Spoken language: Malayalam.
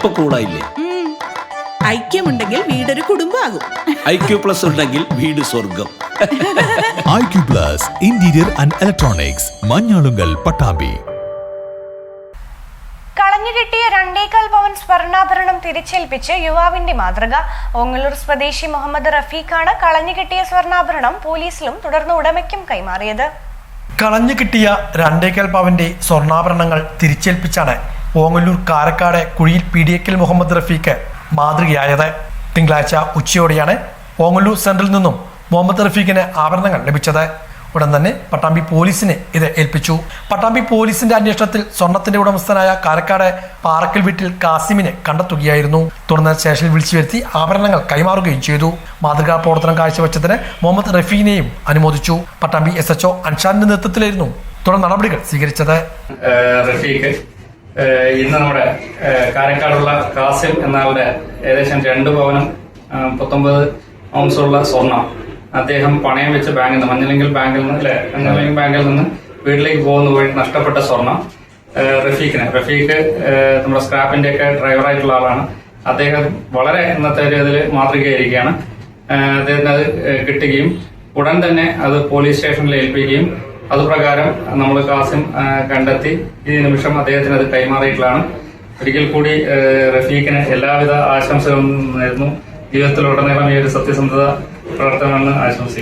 ഇപ്പൊ കൂളായില്ലേ ഐക്യമുണ്ടെങ്കിൽ വീടൊരു കുടുംബമാകും. ഐക്യു ക്യു പ്ലസ് ഉണ്ടെങ്കിൽ വീട് സ്വർഗം. IQ Q plus interior and electronics Manjalungal Pattambi. കളഞ്ഞുകിട്ടിയ രണ്ടേകാൽ പവൻ സ്വർണാഭരണം തിരിച്ചേൽപ്പിച്ച് യുവാവിന്റെ മാതൃക. ഓങ്ങല്ലൂർ സ്വദേശി മുഹമ്മദ് റഫീഖാണ് കളഞ്ഞു കിട്ടിയ സ്വർണാഭരണം പോലീസിലും തുടർന്ന് ഉടമയ്ക്കും കൈമാറിയത്. കളഞ്ഞു കിട്ടിയ രണ്ടേകാൽ പവന്റെ സ്വർണാഭരണങ്ങൾ തിരിച്ചേൽപ്പിച്ചാണ് ഓങ്ങല്ലൂർ കാരക്കാട് കുഴിയിൽ പി ഡി എക്കിൽ മുഹമ്മദ് റഫീഖ് മാതൃകയായത്. തിങ്കളാഴ്ച ഉച്ചയോടെയാണ് ഓങ്ങല്ലൂർ സെന്ററിൽ നിന്നും മുഹമ്മദ് റഫീഖിന് ആഭരണങ്ങൾ ലഭിച്ചത്. ഉടൻ തന്നെ പട്ടാമ്പി പോലീസിനെ ഇത് ഏൽപ്പിച്ചു. പട്ടാമ്പി പോലീസിന്റെ അന്വേഷണത്തിൽ സ്വർണത്തിന്റെ ഉടമസ്ഥനായ കാരക്കാട് പാറക്കൽ വീട്ടിൽ കാസിമിനെ കണ്ടെത്തുകയായിരുന്നു. തുടർന്ന് സ്റ്റേഷനിൽ വിളിച്ചു വരുത്തി ആഭരണങ്ങൾ കൈമാറുകയും ചെയ്തു. മാതൃകാ പ്രവർത്തനം കാഴ്ചവെച്ചതിന് മുഹമ്മദ് റഫീനെയും അനുമോദിച്ചു. പട്ടാമ്പി എസ് എച്ച്ഒ അൻഷാന്റെ നേതൃത്വത്തിലായിരുന്നു തുടർ നടപടികൾ സ്വീകരിച്ചത്. റഫീഖ് ഇന്ന് നമ്മുടെ കാരക്കാടുള്ള കാസിം എന്നയാളുടെ ഏകദേശം രണ്ട് പവനും പത്തൊമ്പത് ഔൺസുള്ള സ്വർണം. അദ്ദേഹം പണയം വെച്ച് ബാങ്കിൽ നിന്ന് മഞ്ഞളിങ്കിൽ ബാങ്കിൽ നിന്ന് അല്ലെ? മഞ്ഞളിങ്കിൽ ബാങ്കിൽ നിന്ന് വീട്ടിലേക്ക് പോകുന്ന വഴി നഷ്ടപ്പെട്ട സ്വർണം റഫീഖിന്. റഫീഖ് നമ്മുടെ സ്ക്രാപ്പിന്റെ ഒക്കെ ഡ്രൈവറായിട്ടുള്ള ആളാണ്. അദ്ദേഹം വളരെ ഇന്നത്തെ ഒരു ഇതിൽ മാതൃകയായിരിക്കുകയാണ്. അദ്ദേഹത്തിന് അത് കിട്ടുകയും ഉടൻ തന്നെ അത് പോലീസ് സ്റ്റേഷനിൽ ഏൽപ്പിക്കുകയും അതുപ്രകാരം നമ്മൾ കാസിം കണ്ടെത്തി ഈ നിമിഷം അദ്ദേഹത്തിന് അത് കൈമാറിയിട്ടുള്ളതാണ്. ഒരിക്കൽ കൂടി റഫീഖിന് എല്ലാവിധ ആശംസകളും നേരുന്നു. ജീവിതത്തിലുടനീളം ഈ ഒരു സത്യസന്ധത പ്രവർത്തനമെന്ന് ആശംസിക്കുന്നു.